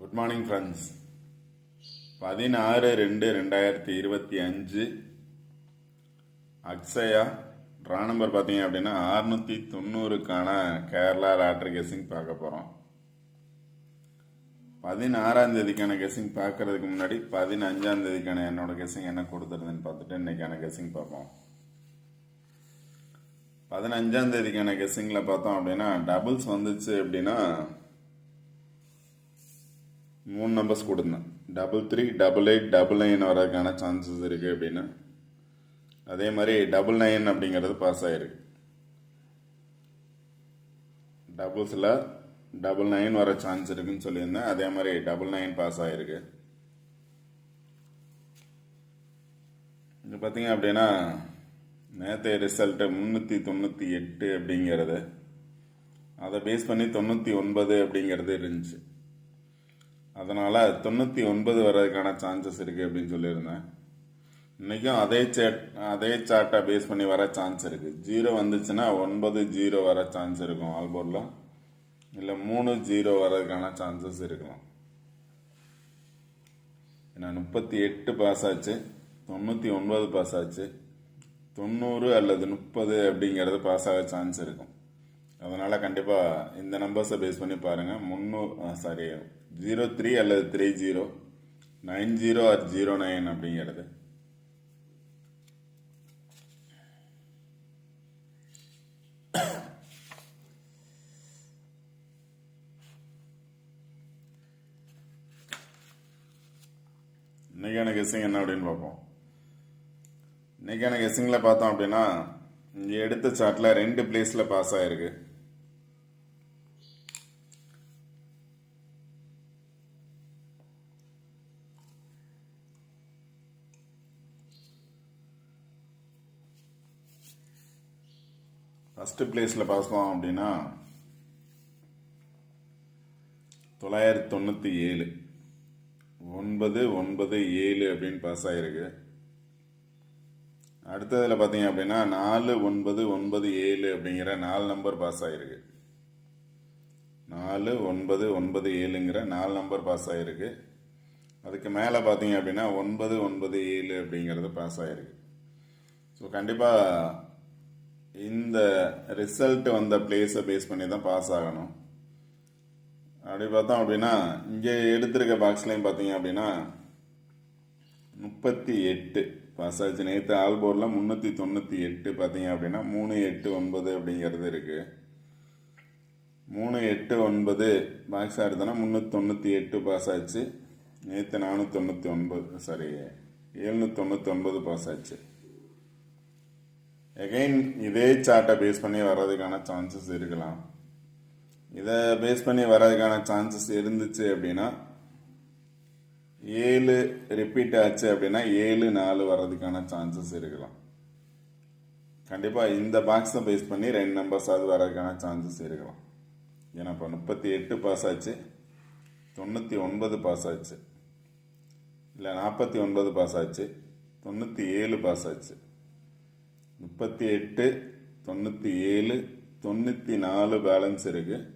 Good morning friends பதினாறு ரெண்டு ரெண்டாயிரத்தி இருபத்தி அஞ்சு. அக்ஷயா ட்ரா நம்பர் பார்த்தீங்க அப்படின்னா அறுநூத்தி தொண்ணூறுக்கான கேரளா லாட்ரி கெஸிங் பார்க்க போகிறோம் பதினாறாம் தேதிக்கான கெஸிங் பார்க்கறதுக்கு முன்னாடி பதினஞ்சாம் தேதிக்கான என்னோட கெஸிங் என்ன கொடுத்துருதுன்னு பார்த்துட்டு இன்னைக்கான கெஸிங் பார்ப்போம். பதினஞ்சாம் தேதிக்கான கெஸிங்கில் பார்த்தோம் அப்படின்னா டபுள்ஸ் வந்துச்சு அப்படின்னா மூணு நம்பர்ஸ் கொடுத்தேன் double three double eight double nine வரதுக்கான சான்சஸ் இருக்குது அப்படின்னு. அதே மாதிரி டபுள் நைன் அப்படிங்கிறது பாஸ் ஆயிருக்கு. டபுள்ஸில் டபுள் நைன் வர சான்ஸ் இருக்குன்னு சொல்லியிருந்தேன். அதே மாதிரி டபுள் நைன் பாஸ் ஆகிருக்கு இது பார்த்தீங்க அப்படின்னா நேற்றைய ரிசல்ட்டு முந்நூற்றி தொண்ணூற்றி எட்டு அப்படிங்கிறது. அதை பேஸ் பண்ணி தொண்ணூற்றி ஒன்பது அப்படிங்கிறது இருந்துச்சு. அதனால் தொண்ணூற்றி ஒன்பது வர்றதுக்கான சான்சஸ் இருக்குது அப்படின்னு சொல்லியிருந்தேன். இன்றைக்கும் அதே சேட் அதே சார்ட்டை பேஸ் பண்ணி வர சான்ஸ் இருக்குது ஜீரோ வந்துச்சுன்னா ஒன்பது ஜீரோ வர சான்ஸ் இருக்கும் ஆல்போர்டில் இல்லை மூணு ஜீரோ வர்றதுக்கான சான்சஸ் இருக்கலாம். ஏன்னா முப்பத்தி எட்டு பாஸ் ஆச்சு தொண்ணூற்றி ஒன்பது பாஸ் ஆச்சு தொண்ணூறு அல்லது முப்பது அப்படிங்கிறது பாஸ் ஆக சான்ஸ் இருக்கும். அதனால் கண்டிப்பாக இந்த நம்பர்ஸை பேஸ் பண்ணி பாருங்கள் முந்நூறு சாரி ஜீரோ த்ரீ அல்லது three zero nine zero or zero nine அப்படிங்கிறது. இன்னைக்கான கெஸ்ஸிங் என்ன அப்படின்னு பார்ப்போம். இன்னைக்கான கெஸ்ஸிங்கில் பார்த்தோம் அப்படின்னா இங்கே எடுத்த சார்ட்டில் ரெண்டு பிளேஸில் பாஸ் ஆகிருக்கு ஃபஸ்ட்டு பிளேஸில் பாஸ் அப்படின்னா தொள்ளாயிரத்தி தொண்ணூற்றி ஏழு. ஒன்பது ஒன்பது ஏழு அப்படின்னு பாஸ் ஆகிருக்கு அடுத்ததில் பார்த்தீங்க அப்படின்னா நாலு ஒன்பது ஒன்பது ஏழு அப்படிங்கிற நாலு நம்பர் பாஸ் ஆகிருக்கு நாலு ஒன்பது ஒன்பது ஏழுங்கிற நாலு நம்பர் பாஸ் ஆகிருக்கு அதுக்கு மேலே பார்த்தீங்க அப்படின்னா ஒன்பது ஒன்பது ஏழு அப்படிங்கிறது பாஸ் ஆகிருக்கு ஸோ கண்டிப்பாக இந்த ரிசல்ட் வந்த பிளேஸை பேஸ் பண்ணி தான் பாஸ் ஆகணும். அப்படி பார்த்தோம் அப்படின்னா இங்கே எடுத்திருக்க பாக்ஸ்லையும் பார்த்தீங்க அப்படின்னா முப்பத்தி எட்டு பாஸ் ஆச்சு நேற்று ஆல்போர்டில் முந்நூற்றி தொண்ணூற்றி எட்டு பார்த்தீங்க அப்படின்னா மூணு எட்டு ஒன்பது அப்படிங்கிறது இருக்குது மூணு எட்டு ஒன்பது பாக்ஸ் எடுத்தோன்னா முந்நூற்றி தொண்ணூற்றி எட்டு பாஸ் ஆச்சு நேற்று நானூற்றி தொண்ணூற்றி ஒன்பது சாரி எழுநூற்றி தொண்ணூற்றி ஒன்பது பாஸ் ஆச்சு எகைன் இதே சார்ட்டை பேஸ் பண்ணி வர்றதுக்கான சான்சஸ் இருக்கலாம். இதை பேஸ் பண்ணி வர்றதுக்கான சான்சஸ் இருந்துச்சு அப்படின்னா ஏழு ரிப்பீட் ஆச்சு அப்படின்னா ஏழு நாலு வர்றதுக்கான சான்சஸ் இருக்கலாம். கண்டிப்பாக இந்த பாக்ஸை பேஸ் பண்ணி ரெண்டு நம்பர்ஸாவது வர்றதுக்கான சான்சஸ் இருக்கலாம். ஏன்னா இப்போ முப்பத்தி எட்டு பாஸ் ஆச்சு. தொண்ணூற்றி ஒன்பது பாஸ் ஆச்சு. இல்லை நாற்பத்தி ஒன்பது பாஸ் ஆச்சு. தொண்ணூற்றி ஏழு பாஸ் ஆச்சு. முப்பத்தி எட்டு தொண்ணூற்றி ஏழு தொண்ணூற்றி நாலு பேலன்ஸ் இருக்குது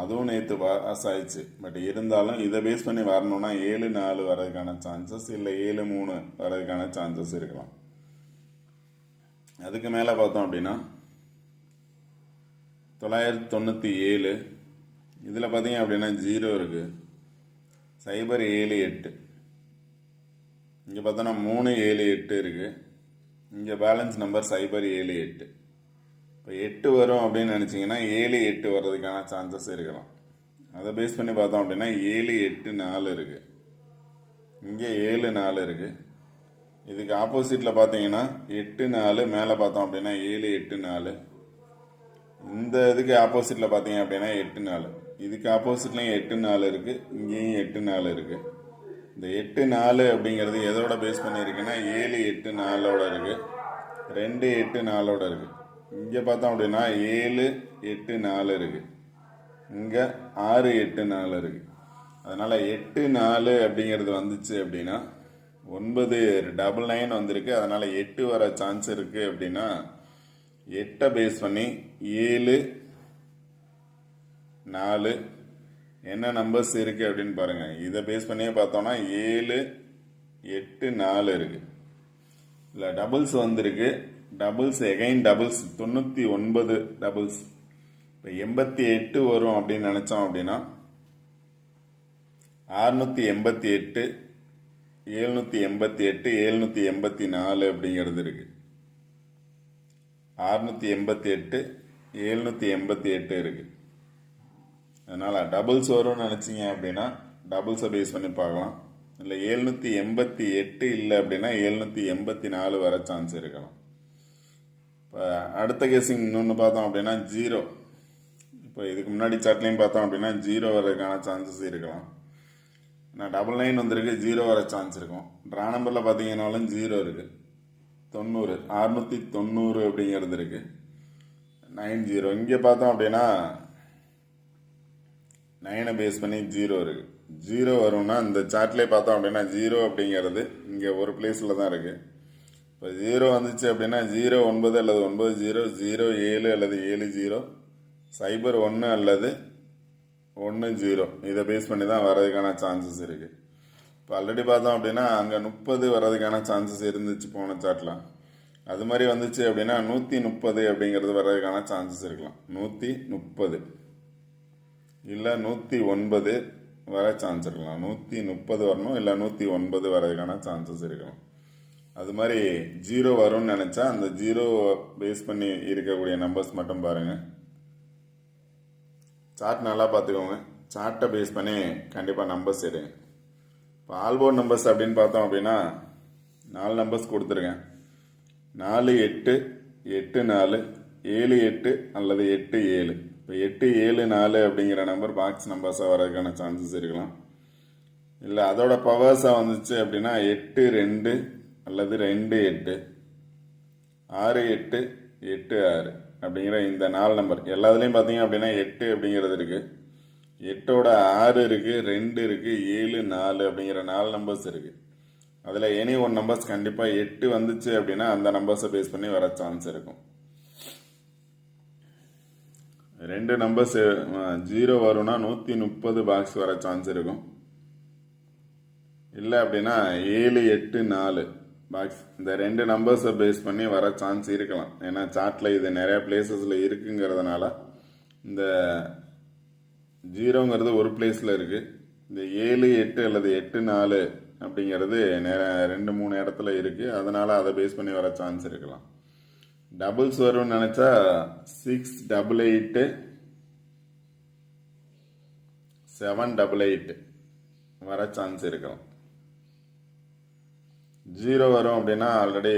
அதுவும் நேற்று பாஸ் ஆயிடுச்சு பட் இருந்தாலும் இதை பேஸ் பண்ணி வரணும்னா ஏழு நாலு வர்றதுக்கான சான்சஸ் இல்லை ஏழு மூணு வர்றதுக்கான சான்சஸ் இருக்கலாம். அதுக்கு மேலே பார்த்தோம் அப்படின்னா தொள்ளாயிரத்தி தொண்ணூற்றி ஏழு இதில் பார்த்தீங்க அப்படின்னா ஜீரோ இருக்குது சைபர் ஏழு எட்டு. இங்கே பார்த்தோன்னா மூணு ஏழு எட்டு இருக்குது இங்கே பேலன்ஸ் நம்பர் சைபர் ஏழு எட்டு. இப்போ எட்டு வரும் அப்படின்னு நினச்சிங்கன்னா ஏழு எட்டு வர்றதுக்கான சான்சஸ் இருக்கலாம். அதை பேஸ் பண்ணி பார்த்தோம் அப்படின்னா ஏழு எட்டு நாலு இருக்குது இங்கே ஏழு நாலு இருக்குது இதுக்கு ஆப்போசிட்டில் பார்த்தீங்கன்னா எட்டு நாலு மேலே பார்த்தோம் அப்படின்னா ஏழு எட்டு நாலு. இந்த இதுக்கு ஆப்போசிட்டில் பார்த்தீங்க அப்படின்னா எட்டு நாலு. இதுக்கு ஆப்போசிட்லேயும் எட்டு நாலு இருக்குது இங்கேயும் எட்டு நாலு இருக்குது இந்த எட்டு நாலு அப்படிங்கிறது எதோட பேஸ் பண்ணியிருக்குன்னா ஏழு எட்டு நாலோட இருக்குது ரெண்டு எட்டு நாலோட இருக்குது இங்கே பார்த்தோம் அப்படின்னா ஏழு எட்டு நாலு இருக்குது இங்கே ஆறு எட்டு நாலு இருக்குது அதனால் எட்டு நாலு அப்படிங்கிறது வந்துச்சு அப்படின்னா ஒன்பது டபுள் நைன் வந்திருக்கு. அதனால் எட்டு வர சான்ஸ் இருக்குது அப்படின்னா எட்டை பேஸ் பண்ணி ஏழு நாலு என்ன நம்பர்ஸ் இருக்குது அப்படின்னு பாருங்கள் இதை பேஸ் பண்ணியே பார்த்தோன்னா ஏழு எட்டு நாலு இருக்குது இல்லை டபுள்ஸ் வந்திருக்கு. டபுள்ஸ் எகைன் டபுள்ஸ் தொண்ணூற்றி ஒன்பது டபுள்ஸ் இப்போ எண்பத்தி எட்டு வரும் அப்படின்னு நினச்சோம் அப்படின்னா அறுநூற்றி எண்பத்தி எட்டு ஏழ்நூற்றி எண்பத்தி எட்டு ஏழ்நூற்றி எண்பத்தி நாலு அப்படிங்கிறது இருக்குது அறுநூற்றி எண்பத்தி எட்டு ஏழ்நூற்றி எண்பத்தி எட்டு இருக்குது அதனால் டபுள்ஸ் வரும்னு நினச்சிங்க அப்படின்னா டபுள்ஸை பேஸ் பண்ணி பார்க்கலாம். இல்லை ஏழ்நூற்றி எண்பத்தி எட்டு இல்லை அப்படின்னா ஏழ்நூற்றி எண்பத்தி நாலு வர சான்ஸ் இருக்கலாம். இப்போ அடுத்த கேஸிங் இன்னொன்று பார்த்தோம் அப்படின்னா ஜீரோ இப்போ இதுக்கு முன்னாடி சாட்லேயும் பார்த்தோம் அப்படின்னா ஜீரோ வரதுக்கான சான்சஸ் இருக்கலாம். நான் டபுள் நைன் வந்திருக்கு ஜீரோ வர சான்ஸ் இருக்கும். ட்ரா நம்பரில் பார்த்தீங்கன்னாலும் ஜீரோ இருக்குது தொண்ணூறு அறுநூற்றி தொண்ணூறு அப்படிங்கிறது இருக்குது நைன் ஜீரோ இங்கே பார்த்தோம் அப்படின்னா நைனை பேஸ் பண்ணி ஜீரோ இருக்குது ஜீரோ வரும்னா இந்த சார்ட்லேயே பார்த்தோம் அப்படின்னா ஜீரோ அப்படிங்கிறது இங்கே ஒரு பிளேஸில் தான் இருக்குது இப்போ ஜீரோ வந்துச்சு அப்படின்னா ஜீரோ ஒன்பது அல்லது ஒன்பது ஜீரோ ஜீரோ ஏழு அல்லது ஏழு ஜீரோ சைபர் ஒன்று அல்லது ஒன்று ஜீரோ இதை பேஸ் பண்ணி தான் வர்றதுக்கான சான்சஸ் இருக்குது இப்போ ஆல்ரெடி பார்த்தோம் அப்படின்னா அங்கே முப்பது வர்றதுக்கான சான்சஸ் இருந்துச்சு போன சாட்டில் அது மாதிரி வந்துச்சு அப்படின்னா நூற்றி முப்பது அப்படிங்கிறது வர்றதுக்கான சான்சஸ் இருக்கலாம். நூற்றி முப்பது. இல்லை நூற்றி ஒன்பது வர சான்ஸ் இருக்கலாம். நூற்றி முப்பது வரணும் இல்லை நூற்றி ஒன்பது வரதுக்கான சான்சஸ் இருக்கலாம். அது மாதிரி ஜீரோ வரும்னு நினச்சா அந்த ஜீரோ பேஸ் பண்ணி இருக்கக்கூடிய நம்பர்ஸ் மட்டும் பாருங்கள் சார்ட் நல்லா பார்த்துக்கோங்க. சார்ட்டை பேஸ் பண்ணி கண்டிப்பாக நம்பர்ஸ் எடுங்க இப்போ ஆல்போர்ட் நம்பர்ஸ் அப்படின்னு பார்த்தோம் அப்படின்னா நாலு நம்பர்ஸ் கொடுத்துருங்க நாலு எட்டு எட்டு நாலு ஏழு எட்டு அல்லது எட்டு ஏழு. இப்போ எட்டு ஏழு நாலு அப்படிங்கிற நம்பர் பாக்ஸ் நம்பர்ஸாக வரதுக்கான சான்சஸ் இருக்கலாம். இல்லை அதோட பவர்ஸாக வந்துச்சு அப்படின்னா எட்டு ரெண்டு அல்லது ரெண்டு எட்டு. ஆறு எட்டு எட்டு ஆறு அப்படிங்கிற இந்த நாலு நம்பர் எல்லாத்துலேயும் பார்த்தீங்க அப்படின்னா எட்டு அப்படிங்கிறது இருக்குது எட்டோட ஆறு இருக்குது ரெண்டு இருக்குது ஏழு நாலு அப்படிங்கிற நாலு நம்பர்ஸ் இருக்குது அதில் எனி ஒன் நம்பர்ஸ் கண்டிப்பாக எட்டு வந்துச்சு அப்படின்னா அந்த நம்பர்ஸை பேஸ் பண்ணி வர சான்ஸ் இருக்கும். ரெண்டு நம்பர்ஸ் ஜீரோ வரும்னா நூற்றி முப்பது பாக்ஸ் வர சான்ஸ் இருக்கும். இல்லை அப்படின்னா ஏழு எட்டு நாலு பாக்ஸ் இந்த ரெண்டு நம்பர்ஸை பேஸ் பண்ணி வர சான்ஸ் இருக்கலாம். ஏன்னா சார்ட்டில் இது நிறைய பிளேசஸில் இருக்குங்கிறதுனால இந்த ஜீரோங்கிறது ஒரு பிளேஸில் இருக்குது இந்த ஏழு எட்டு அல்லது எட்டு நாலு அப்படிங்கிறது நிறைய ரெண்டு மூணு இடத்துல இருக்குது அதனால் அதை பேஸ் பண்ணி வர சான்ஸ் இருக்கலாம். டபுள்ஸ் வரும்னு நினச்சா six double eight seven double eight வர சான்ஸ் இருக்கலாம் ஜீரோ வரும் அப்படின்னா ஆல்ரெடி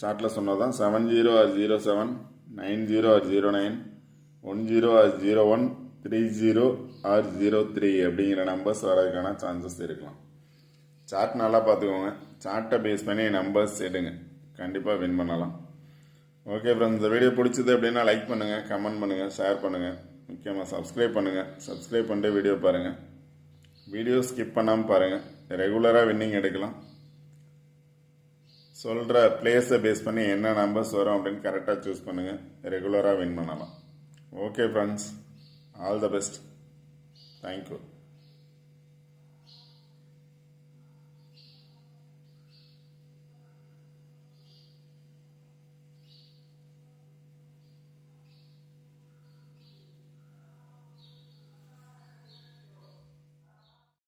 சார்ட்டில் சொன்னதான் seven zero or zero seven nine zero or zero nine one zero or zero one three zero or zero three அப்படிங்கிற நம்பர்ஸ் வரதுக்கான சான்சஸ் இருக்கலாம். Chart நல்லா பார்த்துக்கோங்க. சார்ட்டை பேஸ் பண்ணி நம்பர்ஸ் எடுங்க. கண்டிப்பாக வின் பண்ணலாம். ஓகே ஃப்ரெண்ட்ஸ் இந்த வீடியோ பிடிச்சது அப்படின்னா லைக் பண்ணுங்கள் கமெண்ட் பண்ணுங்கள் ஷேர் பண்ணுங்கள் முக்கியமாக சப்ஸ்கிரைப் பண்ணுங்கள் சப்ஸ்கிரைப் பண்ணிட்டு வீடியோ பாருங்கள் வீடியோ ஸ்கிப் பண்ணாமல் பாருங்கள் ரெகுலராக வின்னிங் எடுக்கலாம். சொல்கிற பிளேஸை பேஸ் பண்ணி என்ன நம்பர்ஸ் வரும் அப்படின்னு கரெக்டாக சூஸ் பண்ணுங்கள் ரெகுலராக வின் பண்ணலாம். Okay friends all the best thank you